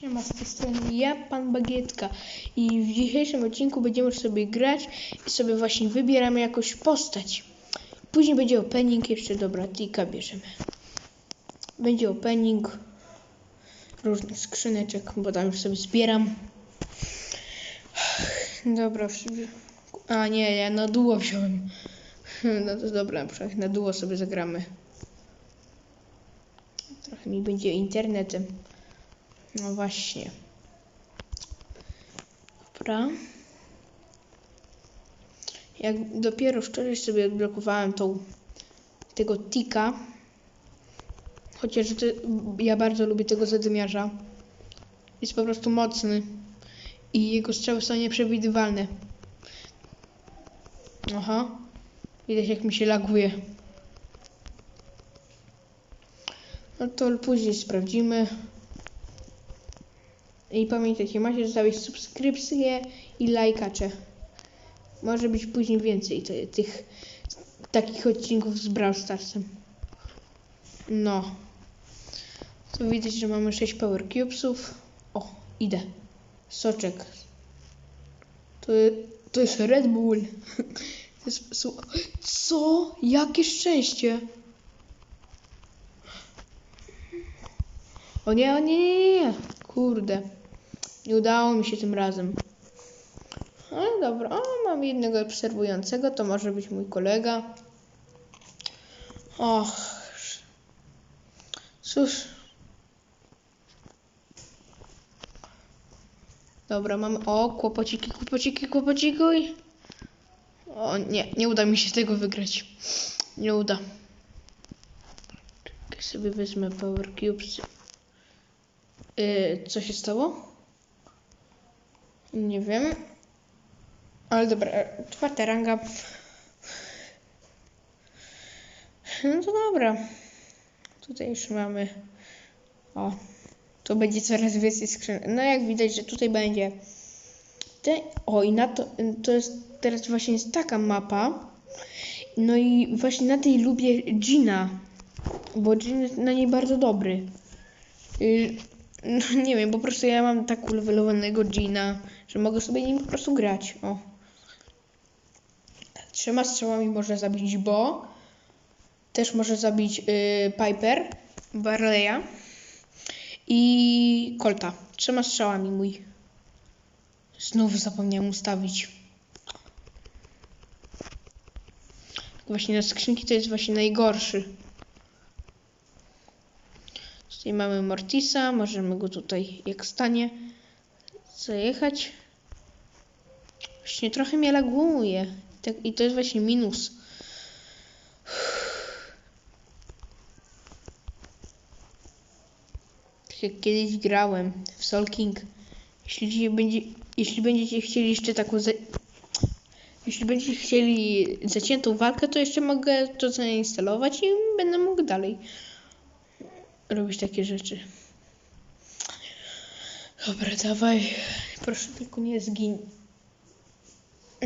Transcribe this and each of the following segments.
Siema, z tej strony ja, Pan Bagietka i w dzisiejszym odcinku będziemy sobie grać i sobie właśnie wybieramy jakąś postać. Później będzie opening, jeszcze dobra, tika bierzemy. Będzie opening różnych skrzyneczek, bo tam już sobie zbieram. Dobra, a nie, ja na duo wziąłem. No to dobra, na duo sobie zagramy. Trochę mi będzie internetem. No właśnie. Dobra. Jak dopiero wczoraj sobie odblokowałem tą, tego tika, chociaż ja bardzo lubię tego zadymiarza, jest po prostu mocny i jego strzały są nieprzewidywalne. Aha, widać jak mi się laguje. No to później sprawdzimy. I pamiętajcie, macie zostawić subskrypcję i lajkacze. Może być później więcej te, tych takich odcinków z Brawl Starsem. No. Tu widać, że mamy 6 Power Cubesów. O, idę. Soczek. To, to jest Red Bull. To jest, co? Jakie szczęście. O nie, o nie, nie, nie. Kurde. Nie udało mi się tym razem. Ale dobra, o, mam jednego obserwującego, to może być mój kolega. Och. Cóż. Dobra, mamy. O, kłopociki, kłopociki, kłopociki. O, nie, nie uda mi się tego wygrać. Nie uda. Czekaj, sobie wezmę Power Cubes. Yy, co się stało? Nie wiem. Ale dobra, czwarta ranga. No to dobra. Tutaj już mamy. O, tu będzie coraz więcej skrzynek. No jak widać, że tutaj będzie. Te... O, i na to. To jest teraz właśnie jest taka mapa. No i właśnie na tej lubię Gina. Bo Gin jest na niej bardzo dobry. No nie wiem, po prostu ja mam tak ulevelowanego Gina, że mogę sobie nim po prostu grać. O. Trzema strzałami można zabić Bo. Też może zabić y, Piper, Barleya i Colta. Trzema strzałami mój. Znowu zapomniałem ustawić. Właśnie na skrzynki to jest właśnie najgorszy. Tutaj mamy Mortisa, możemy go tutaj, jak stanie, zajechać. Właśnie trochę mnie laguje. Tak, I to jest właśnie minus. Tak jak kiedyś grałem w Soul King. Jeśli, będzie, jeśli będziecie chcieli jeszcze taką... Za... Jeśli będziecie chcieli zaciętą walkę, to jeszcze mogę to zainstalować i będę mógł dalej robić takie rzeczy. Dobra, dawaj. Proszę tylko nie zgin.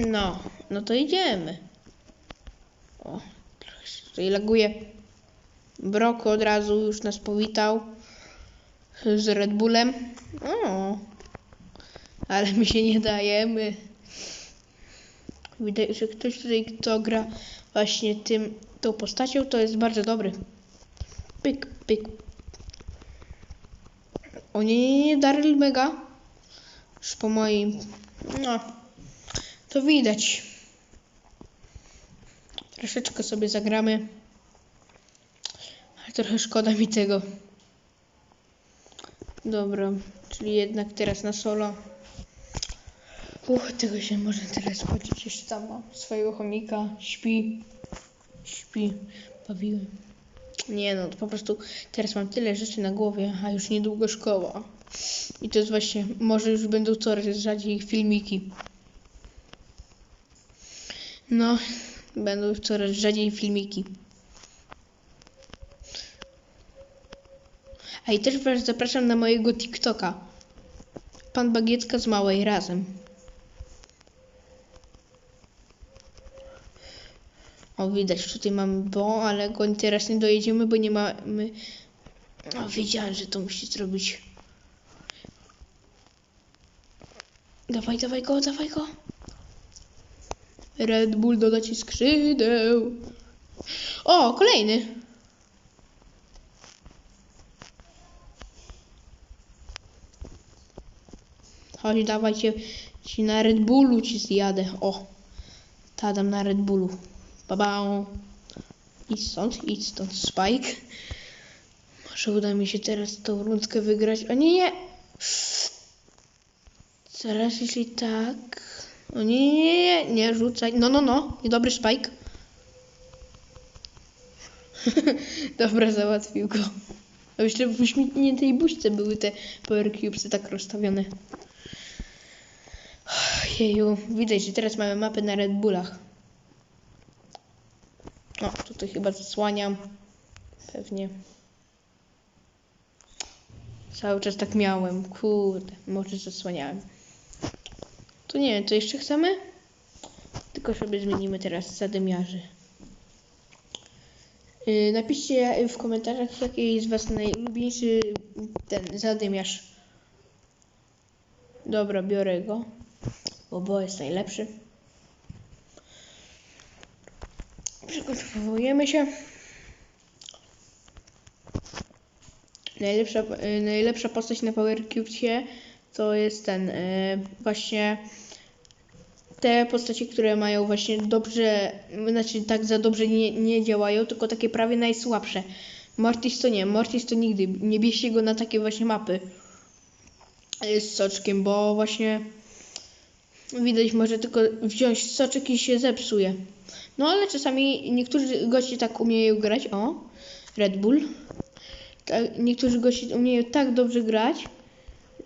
No, no to idziemy. O, trochę się tutaj laguje. Broko od razu już nas powitał z Red Bullem. O, ale my się nie dajemy. Widać, że ktoś tutaj, kto gra właśnie tym, tą postacią, to jest bardzo dobry. Pyk, pyk. O nie, nie, nie, Daryl Mega. Już po moim. No. To widać. Troszeczkę sobie zagramy. Ale trochę szkoda mi tego. Dobra, czyli jednak teraz na solo. Uch, tego się może teraz chodzić. Jeszcze tam mam swojego chomika. Śpi. Śpi. Bawiłem. Nie no, po prostu teraz mam tyle rzeczy na głowie, a już niedługo szkoła. I to jest właśnie, może już będą coraz rzadziej filmiki. No, będą już coraz rzadziej filmiki. A i też was zapraszam na mojego TikToka. Pan Bagietka z Małej razem. O, widać, tutaj mamy bo, ale go teraz nie dojedziemy, bo nie mamy... O, wiedziałem, że to musi zrobić. Dawaj, dawaj go, dawaj go. Red Bull doda ci skrzydeł. O, kolejny. Chodź, dawaj cię, ci na Red Bullu ci zjadę. O, tadam na Red Bullu. Babał. Idź stąd, idź stąd, Spike. Może uda mi się teraz tą rundkę wygrać. O nie, nie. Zaraz, jeśli tak. O nie, nie, nie, nie, nie rzucaj. No, no, no, niedobry Spike. Dobra, załatwił go. A myślę, w uśmiechniętej buźce były te Power Cubesy tak rozstawione. Jeju, widać, że teraz mamy mapę na Red Bullach. O, tutaj chyba zasłaniam. Pewnie. Cały czas tak miałem. Kurde, może zasłaniałem. To nie wiem, to jeszcze chcemy? Tylko sobie zmienimy teraz zadymiarzy. Yy, napiszcie w komentarzach, jaki jest was najulubieńszy ten zadymiarz. Dobra, biorę go. Bo Bo jest najlepszy. Przygotowujemy się. Najlepsza, y, najlepsza postać na Power Cubesie to jest ten y, właśnie te postacie, które mają właśnie dobrze, znaczy tak za dobrze nie, nie działają, tylko takie prawie najsłabsze. Mortis to nie, Mortis to nigdy, nie bierzcie go na takie właśnie mapy y, z soczkiem, bo właśnie widać może tylko wziąć soczek i się zepsuje. No ale czasami niektórzy goście tak umieją grać, o, Red Bull. Tak, niektórzy goście umieją tak dobrze grać,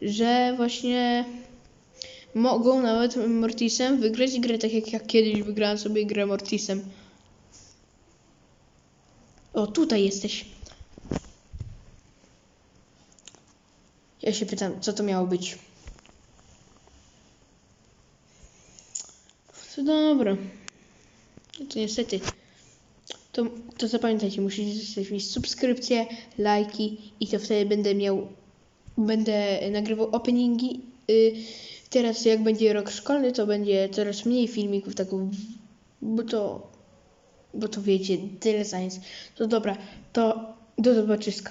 że właśnie mogą nawet Mortisem wygrać grę, tak jak ja kiedyś wygrałem sobie grę Mortisem. O, tutaj jesteś. Ja się pytam, co to miało być? To dobra. To niestety. To, to zapamiętajcie, musicie zostawić subskrypcje, lajki i to wtedy będę miał, będę nagrywał openingi. Y, teraz jak będzie rok szkolny, to będzie coraz mniej filmików, tak, bo to, bo to wiecie, tyle science. To dobra, to do zobaczyska.